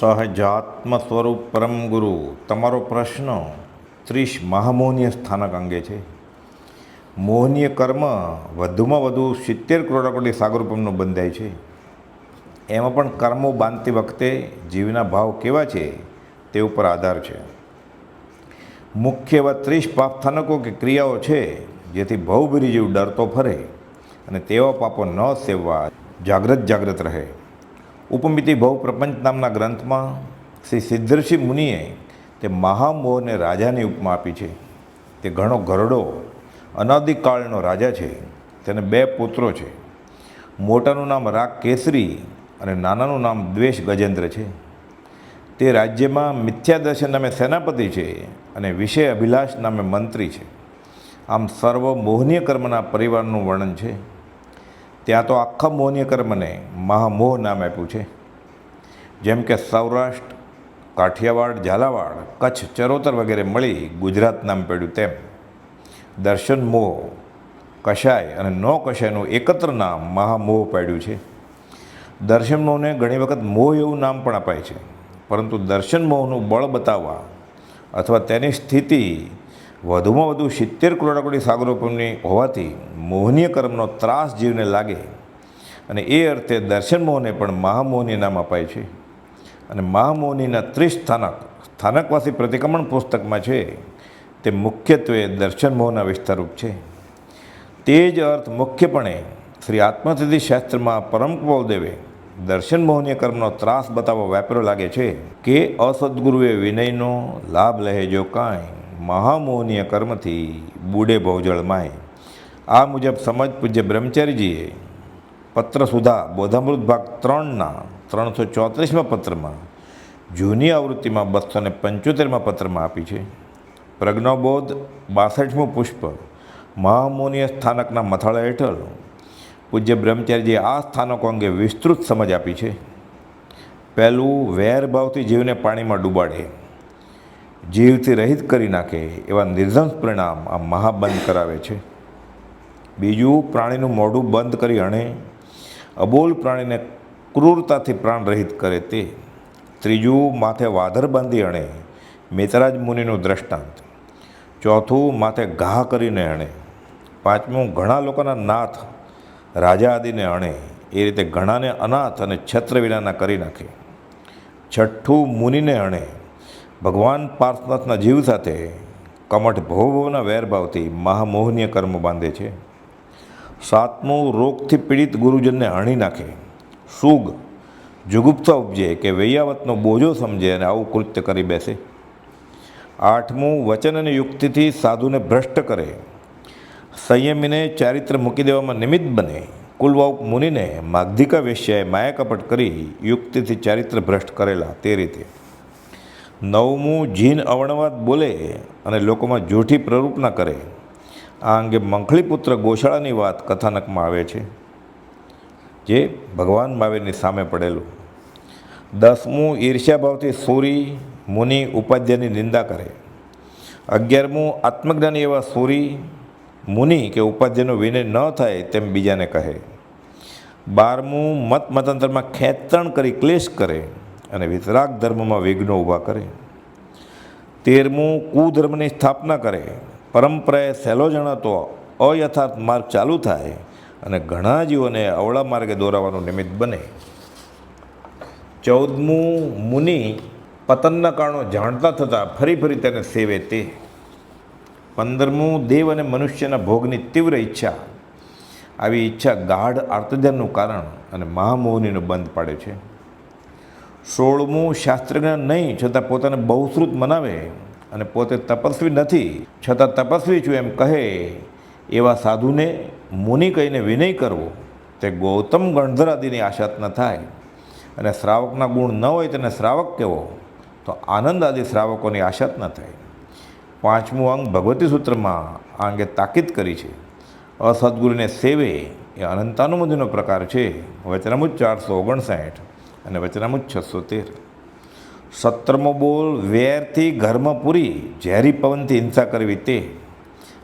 સહજાત્મ સ્વરૂપ પરમ ગુરુ, તમારો પ્રશ્ન ત્રીસ મહામોહનીય સ્થાનક અંગે છે. મોહનીય કર્મ વધુમાં વધુ સિત્તેર કરોડાકોટી સાગરરૂપમનું બંધાય છે. એમાં પણ કર્મો બાંધતી વખતે જીવના ભાવ કેવા છે તે ઉપર આધાર છે. મુખ્ય એવા ત્રીસ પાપ સ્થાનકો કે ક્રિયાઓ છે જેથી ભવભરી જીવ ડરતો ફરે અને તેવા પાપો ન સેવવા જાગ્રત જાગ્રત રહે. ઉપમિતિ ભવ પ્રપંચ નામના ગ્રંથમાં શ્રી સિદ્ધર્ષિ મુનિએ તે મહામોહને રાજાની ઉપમા આપી છે. તે ઘણો ગરડો અનાદિકાળનો રાજા છે. તેને બે પુત્રો છે. મોટાનું નામ રાગ કેસરી અને નાનાનું નામ દ્વેષ ગજેન્દ્ર છે. તે રાજ્યમાં મિથ્યાદર્શન નામે સેનાપતિ છે અને વિષય અભિલાષ નામે મંત્રી છે. આમ સર્વ મોહનીય કર્મના પરિવારનું વર્ણન છે. ત્યાં તો આખા મોહનીય કર્મને મહામોહ નામ આપ્યું છે. જેમ કે સૌરાષ્ટ્ર, કાઠિયાવાડ, ઝાલાવાડ, કચ્છ, ચરોતર વગેરે મળી ગુજરાત નામ પડ્યું તેમ. દર્શન મોહ, કશાય અને નો કશાયનું એકત્ર નામ મહામોહ પાડ્યું છે. દર્શન મોહને ઘણી વખત મોહ એવું નામ પણ અપાય છે. પરંતુ દર્શન મોહનું બળ બતાવવા અથવા તેની સ્થિતિ વધુમાં વધુ સિત્તેર કરોડાકોટી સાગરોપમની હોવાથી મોહનીય કર્મનો ત્રાસ જીવને લાગે અને એ અર્થે દર્શન મોહને પણ મહામોહની નામ અપાય છે. અને મહામોહનીના ત્રીસ સ્થાનક, સ્થાનકવાસી પ્રતિક્રમણ પુસ્તકમાં છે, તે મુખ્યત્વે દર્શન મોહના વિસ્તારરૂપ છે. તે જ અર્થ મુખ્યપણે શ્રી આત્મસિદ્ધિ શાસ્ત્રમાં પરમ દેવે દર્શન મોહનીય કર્મનો ત્રાસ બતાવવા વ્યાપરો લાગે છે કે અસદગુરુએ વિનયનો લાભ લહે જો કાંઈ મહામોહનીય કર્મથી બુડે ભવજળમાય આ મુજબ સમજ પૂજ્ય બ્રહ્મચારીજીએ પત્ર સુધા બોધામૃત ભાગ ત્રણના ત્રણસો ચોત્રીસમાં પત્રમાં, જૂની આવૃત્તિમાં બસો ને પંચોતેરમાં પત્રમાં આપી છે. પ્રજ્ઞાબોધ બાસઠમું પુષ્પ મહામોનીય સ્થાનકના મથાળા હેઠળ પૂજ્ય બ્રહ્મચારીજીએ આ સ્થાનકો અંગે વિસ્તૃત સમજ આપી છે. પહેલું વેરભાવથી જીવને પાણીમાં ડૂબાડે. જીવથી રહિત કરી નાખે એવા નિર્ધંસ પરિણામ આ મહાબંધ કરાવે છે. બીજું, પ્રાણીનું મોઢું બંધ કરી હણે અબોલ પ્રાણીને ક્રૂરતાથી પ્રાણ રહિત કરે તે. ત્રીજું, માથે વાધર બાંધી હણે મેતરાજ મુનિનું દ્રષ્ટાંત. ચોથું, માથે ઘા કરીને હણે પાંચમું, ઘણા લોકોના નાથ રાજા આદિને અણે, એ રીતે ઘણાને અનાથ અને છત્ર વિનાના કરી નાખે. છઠ્ઠું, મુનિને અણે ભગવાન પાર્શનાથના જીવ સાથે કમઠ ભવભવના વેરભાવથી મહામોહનીય કર્મ બાંધે છે. સાતમું રોગથી પીડિત ગુરુજનને હણી નાખે. સુગ, જુગુપ્તા ઉપજે કે વૈયાવતનો બોજો સમજે અને આવું કૃત્ય કરી બેસે. આઠમું, વચન અને યુક્તિથી સાધુને ભ્રષ્ટ કરે. સંયમીને ચારિત્ર મૂકી દેવામાં નિમિત્ત બને. કુલવાઉક મુનિને માગધિકા વેશ્યાએ માયા કપટ કરી યુક્તિથી ચારિત્ર ભ્રષ્ટ કરેલા તે રીતે. નવમું જીન અવણવાદ બોલે અને લોકોમાં જૂઠી પ્રરૂપના કરે. આ અંગે મંખળીપુત્ર ગોશાળાની વાત કથાનકમાં આવે છે, જે ભગવાન મહાવીરની સામે પડેલું. દસમું, ઈર્ષ્યાભાવથી સૂરી મુનિ ઉપાધ્યાયની નિંદા કરે. અગિયારમું, આત્મજ્ઞાની એવા સૂરી મુનિ કે ઉપાધ્યાયનો વિનય ન થાય તેમ બીજાને કહે. બારમું, મત મતાંતરમાં ખેંચણ કરી ક્લેશ કરે. અને વિતરાગ ધર્મમાં વિઘ્નો ઊભા કરે. તેરમું કુધર્મની સ્થાપના કરે. પરંપરાએ સહેલો જણાતો અયથાર્થ માર્ગ ચાલુ થાય અને ઘણા જીવોને અવળા માર્ગે દોરાવાનું નિમિત્ત બને. ચૌદમું મુનિ પતનના કારણો જાણતા થતાં ફરી ફરી તેને સેવે તે. પંદરમું દેવ અને મનુષ્યના ભોગની તીવ્ર ઈચ્છા. આવી ઈચ્છા ગાઢ આર્તજનનું કારણ અને મહામોહનીનો બંધ પાડે છે. સોળમું શાસ્ત્રજ્ઞાન નહીં, છતાં પોતાને બહુશ્રુત મનાવે અને પોતે તપસ્વી નથી. છતાં તપસ્વી છું એમ કહે, એવા સાધુને મુનિ કહીને વિનય કરવો, તે ગૌતમ ગણધરાદિની આશાત ન થાય. અને શ્રાવકના ગુણ ન હોય તેને શ્રાવક કહેવો, તો આનંદ આદિ શ્રાવકોની આશાત ન થાય. પાંચમું અંગ ભગવતી સૂત્રમાં આ અંગે તાકીદ કરી છે. અસદગુરુને સેવે એ અનંતાનુમતિનો પ્રકાર છે. વચનામુજ ચારસો ઓગણસાઠ. અને વચનામુજ છસો તેર સત્તરમો બોલ વેરથી ઘરમાં પૂરી, ઝેરી પવનથી હિંસા કરવી તે.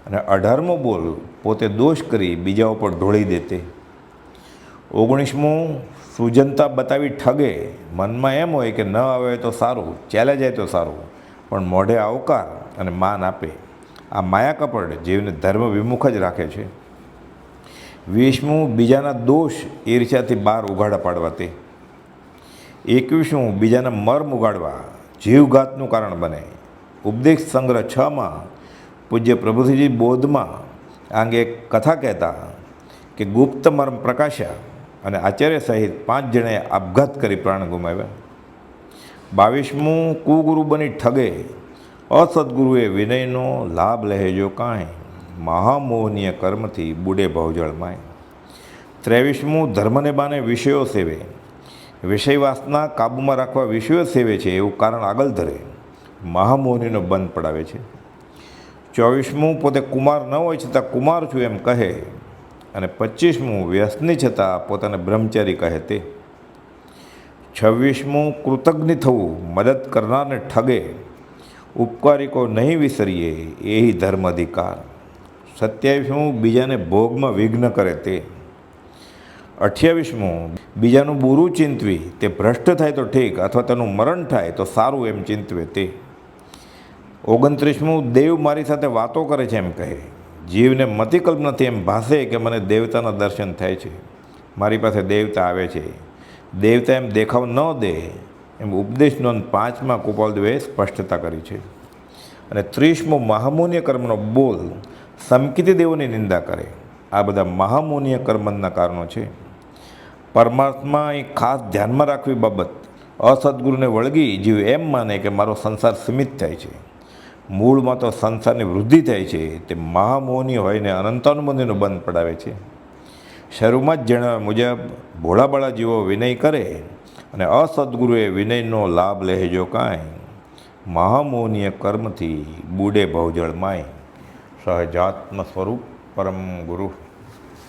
અને અઢારમો બોલ પોતે દોષ કરી બીજા ઉપર ઢોળી દે તે ઓગણીસમું સુજનતા બતાવી ઠગે. મનમાં એમ હોય કે ન આવે તો સારું ચાલે જાય તો સારું. પણ મોઢે આવકાર અને માન આપે. આ માયા કપડ જીવને ધર્મ વિમુખ જ રાખે છે. વીસમું, બીજાના દોષ ઈર્ષ્યાથી બહાર ઉઘાડા પાડવા તે. એકવીસમું બીજાના મર્મ ઉગાડવા જીવઘાતનું કારણ બને. ઉપદેશ સંગ્રહ છમાં પૂજ્ય પ્રભુજી બોધમાં આ અંગે એક કથા કહેતા કે ગુપ્ત મર્મ પ્રકાશ્યા અને આચાર્ય સહિત પાંચ જણાએ આપઘાત કરી પ્રાણ ગુમાવ્યા. બાવીસમું, કુગુરુ બની ઠગે. અસદગુરુએ વિનયનો લાભ લહેજો કાંઈ. મહામોહનીય કર્મથી બુડે ભવજળમાય ત્રેવીસમું, ધર્મને બાને વિષયો સેવે. વિષય વાસના કાબૂમાં રાખવા વિષયો સેવે છે એવું કારણ આગળ ધરે. મહામોહનીનો બંધ પડાવે છે. ચોવીસમું પોતે કુમાર ન હોય છતાં કુમાર છું એમ કહે અને પચીસમું વ્યસની છતાં પોતાને બ્રહ્મચારી કહે તે. છવ્વીસમું કૃતજ્ઞ થવું મદદ કરનારને ઠગે. ઉપકારિકો નહીં વિસરીએ એ ધર્મ અધિકાર સત્યાવીસમું બીજાને ભોગમાં વિઘ્ન કરે તે. અઠ્યાવીસમું. બીજાનું બુરું ચિંતવી, તે ભ્રષ્ટ થાય તો ઠીક, અથવા તેનું મરણ થાય તો સારું એમ ચિંતવે તે. ઓગણત્રીસમું, દેવ મારી સાથે વાતો કરે છે એમ કહે. જીવને મતિકલ્પ નથી એમ ભાસે કે મને દેવતાના દર્શન થાય છે. મારી પાસે દેવતા આવે છે. દેવતા એમ દેખાવ ન દે એમ ઉપદેશ નોંધ પાંચમાં કુપાલદેવે સ્પષ્ટતા કરી છે. અને ત્રીસમો, મહામુન્ય કર્મનો બોલ સમકિતી દેવોની નિંદા કરે. આ બધા મહામુન્ય કર્મના કારણો છે. પરમાત્મા એ ખાસ ધ્યાનમાં રાખવી બાબત અસદગુરુને વળગી જીવ એમ માને કે મારો સંસાર સીમિત થાય છે. મૂળમાં તો સંસારની વૃદ્ધિ થાય છે, તે મહામોહની હોઈને અનંતાનુબંધીનો બંધ પડાવે છે. શરૂમાં જ જણાવ્યા મુજબ ભોળાબાળા જીવો વિનય કરે અને અસદગુરુએ વિનયનો લાભ લેજો કાંઈ. મહામોહનીય કર્મથી બુડે ભવજળ માય. સહજાત્મ સ્વરૂપ પરમ ગુરુ